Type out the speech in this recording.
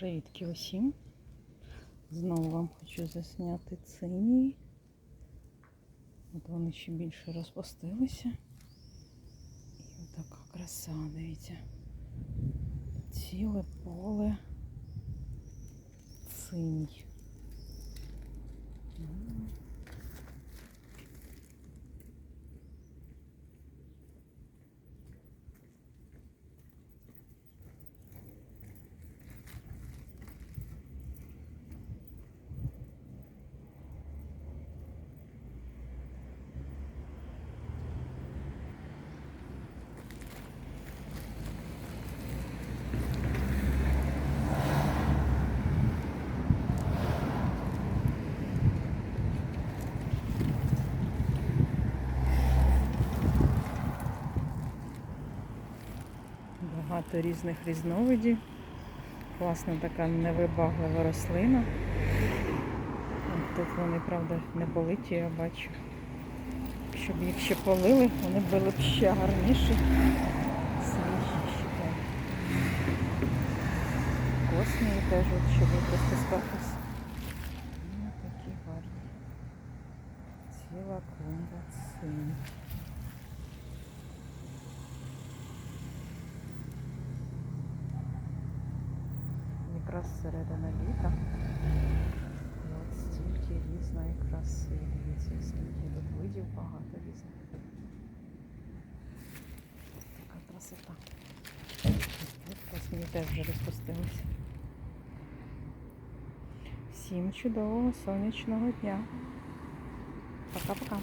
Привітки усім. Знову вам хочу засняти цинії. От вони ще більше розпустилися. І така краса, дивіться. Ціле поле цинь. Багато різних різновидів. Класна така невибаглива рослина. Тут вони, правда, не политі, я бачу. Щоб їх ще полили, вони були б ще гарніші. Свіжіші. Космії теж, от, щоб пристискатись. Ну, такі гарні. Ціла клумба синь. Якраз середина літа. От стільки різної краси. Дивіться, скільки тут видів багато різних. Така красота. Космії теж вже розпустилися. Всім чудового сонячного дня. Пока-пока.